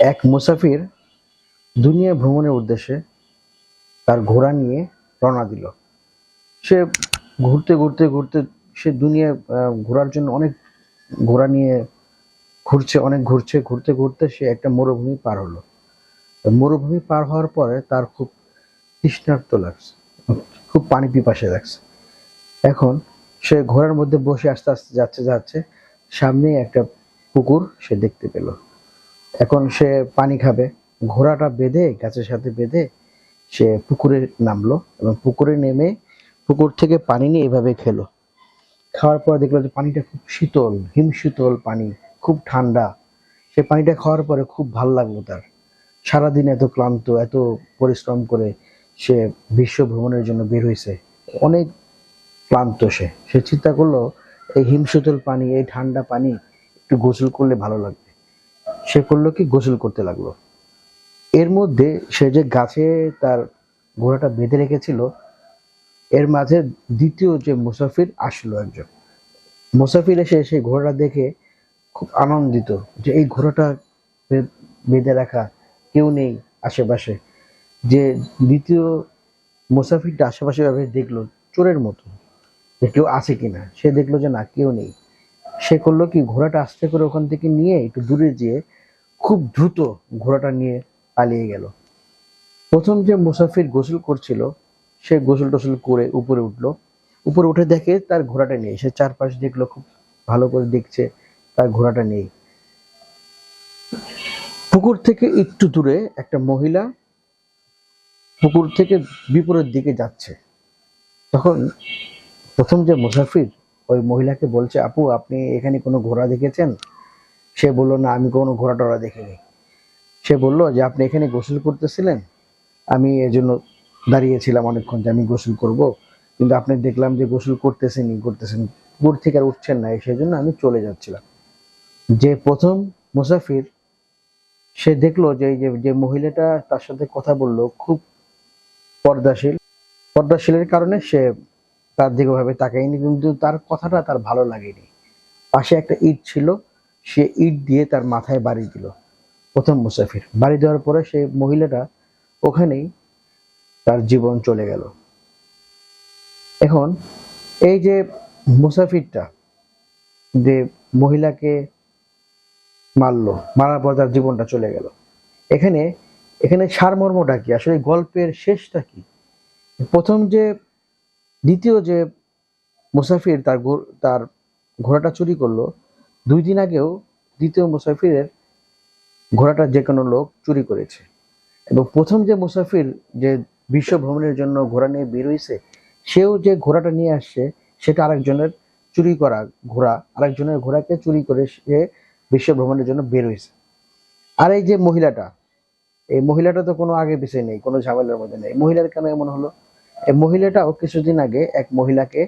এক মুসাফির দুনিয়া ভ্রমণের উদ্দেশ্যে তার ঘোড়া নিয়ে রওনা দিল। সে ঘুরতে ঘুরতে ঘুরতে সে দুনিয়া ঘোরার জন্য অনেক ঘোড়া নিয়ে ঘুরছে, অনেক ঘুরছে, ঘুরতে ঘুরতে সে একটা মরুভূমি পার হলো। মরুভূমি পার হওয়ার পরে তার খুব তৃষ্ণার্ত লাগছে, খুব পানি পিপাসে লাগছে। এখন সে ঘোড়ার মধ্যে বসে আস্তে আস্তে যাচ্ছে যাচ্ছে সামনে একটা পুকুর সে দেখতে পেল। এখন সে পানি খাবে। ঘোড়াটা বেঁধে, গাছের সাথে বেঁধে সে পুকুরে নামলো এবং পুকুরে নেমে পুকুর থেকে পানি নিয়ে এভাবে খেলো। খাওয়ার পর দেখল যে পানিটা খুব শীতল হিম শীতল পানি, খুব ঠান্ডা। সে পানিটা খাওয়ার পরে খুব ভালো লাগল তার। সারাদিন এত ক্লান্ত, এত পরিশ্রম করে সে বিশ্ব ভ্রমণের জন্য বের হয়েছে। অনেক ক্লান্ত সে। সে চিন্তা করল, এই হিমশীতল পানি, এই ঠান্ডা পানি একটু গোসল করলে ভালো লাগবে। সে করল কি? গোসল করতে লাগল। এর মধ্যে সে যে গাছে তার ঘোড়াটা বেঁধে রেখেছিল, এর মাঝে দ্বিতীয় যে মুসাফির আসলো একজন। মুসাফির এসে সেই ঘোড়াটা দেখে খুব আনন্দিত যে এই ঘোড়াটা বেঁধে রাখা কেউ নেই আশেপাশে। যে দ্বিতীয় মুসাফিরটা আশেপাশে ভাবে দেখল, চোরের মতো। যে কেউ আছে কিনা সে দেখল যে না, কেউ নেই। সে করল কি, ঘোড়াটা আস্তে করে ওখান থেকে নিয়ে একটু দূরে যেয়ে খুব দ্রুত ঘোড়াটা নিয়ে পালিয়ে গেল। প্রথম যে মুসাফির গোসল করছিল, সে গোসল টোসল করে উপরে উঠল। উপরে উঠে দেখে তার ঘোড়াটা নেই। সে চারপাশ দেখল, খুব ভালো করে দেখছে, তার ঘোড়াটা নেই। পুকুর থেকে একটু দূরে একটা মহিলা পুকুর থেকে বিপরীত দিকে যাচ্ছে। তখন প্রথম যে মুসাফির, ওই মহিলাকে বলছে, আপু, আপনি এখানে কোনো ঘোড়া দেখেছেন? সে বলল, না, আমি কোনো ঘোড়া টোড়া দেখিনি। সে বলল যে, আপনি এখানে গোসল করতেছিলেন? আমি এজন্য দাঁড়িয়েছিলাম অনেকক্ষণ যে আমি গোসল করব। কিন্তু আপনি দেখলাম যে গোসল করতেছেনই করতেছেন পুকুর থেকে আর উঠছেন না সেই জন্য আমি চলে যাচ্ছিলাম। যে প্রথম মুসাফির, সে দেখল যে যে মহিলাটা তার সাথে কথা বলল, খুব পর্দাশীল। পর্দাশীলের কারণে সে তার দিকে ভাবে তাকায়নি, কিন্তু তার কথাটা তার ভালো লাগেনি। পাশে একটা ইট ছিল সে ইট দিয়ে তার মাথায় বাড়ি দিল। প্রথম মুসাফির। বাড়ি দেওয়ার পরে সে মহিলাটা ওখানেই তার জীবন চলে গেল। এখন এই যে মুসাফিরটা, যে মহিলাকে মারলো, মারার পর তার জীবনটা চলে গেল। এখানে এখানে সারমর্মটা কি? আসলে গল্পের শেষটা কি? প্রথম যে, দ্বিতীয় যে মুসাফির তার তার ঘোড়াটা চুরি করল দুই দিন আগেও দ্বিতীয় মুসাফিরের ঘোড়াটা যে কোনো লোক চুরি করেছে। এবং প্রথম যে মুসাফির যে বিশ্ব ভ্রমণের জন্য ঘোড়া নিয়ে বের হয়েছে সেও যে ঘোড়াটা নিয়ে আসছে, সেটা আরেকজনের চুরি করা ঘোড়া, আরেকজনের ঘোড়াকে চুরি করে সে বিশ্ব ভ্রমণের জন্য বের হয়েছে আর এই যে মহিলাটা, এই মহিলাটা তো কোনো আগে পিছিয়ে নেই, কোনো ঝামেলার মধ্যে নেই। মহিলার কেন এমন হলো? এই মহিলাটাও কিছুদিন আগে এক মহিলাকে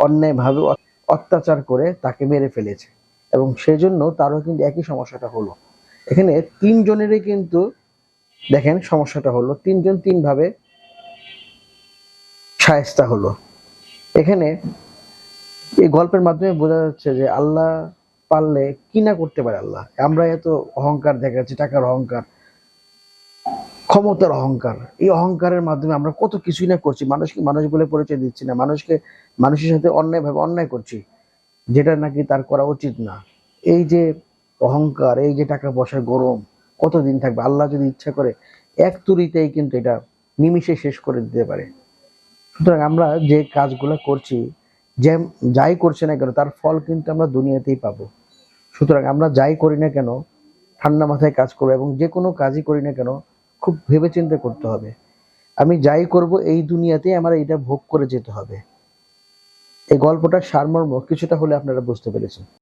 অন্যায়ভাবে অত্যাচার করে তাকে মেরে ফেলেছে। এবং সেজন্য তারও কিন্তু একই সমস্যাটা হলো। এখানে তিনজনেরই কিন্তু, দেখেন সমস্যাটা হলো, তিনজন তিনভাবে সায়স্তা হলো। এখানে এই গল্পের মাধ্যমে বোঝা যাচ্ছে যে আল্লাহ পারলে কি না করতে পারে আল্লাহ। আমরা এত অহংকার দেখাচ্ছি, টাকার অহংকার, ক্ষমতার অহংকার। এই অহংকারের মাধ্যমে আমরা কত কিছুই না করছি। মানুষকে মানুষ বলে পরিচয় দিচ্ছি না। মানুষকে, মানুষের সাথে অন্যায়ভাবে অন্যায় করছি। যেটা নাকি তার করা উচিত না। এই যে অহংকার, এই যে টাকা পয়সার গরম, কতদিন থাকবে? আল্লাহ যদি ইচ্ছা করে, এক তুরিতেই কিন্তু এটা নিমিষে শেষ করে দিতে পারে। সুতরাং আমরা যে কাজগুলো করছি, যে যাই করছে না কেন, তার ফল কিন্তু আমরা দুনিয়াতেই পাবো। সুতরাং আমরা যাই করি না কেন, ঠান্ডা মাথায় কাজ করব এবং যে কোনো কাজই করি না কেন, খুব ভেবেচিন্তে করতে হবে। আমি যাই করব, এই দুনিয়াতেই আমার এটা ভোগ করে যেতে হবে। এই গল্পটার সারমর্ম কিছুটা হলে আপনারা বুঝতে পেরেছেন।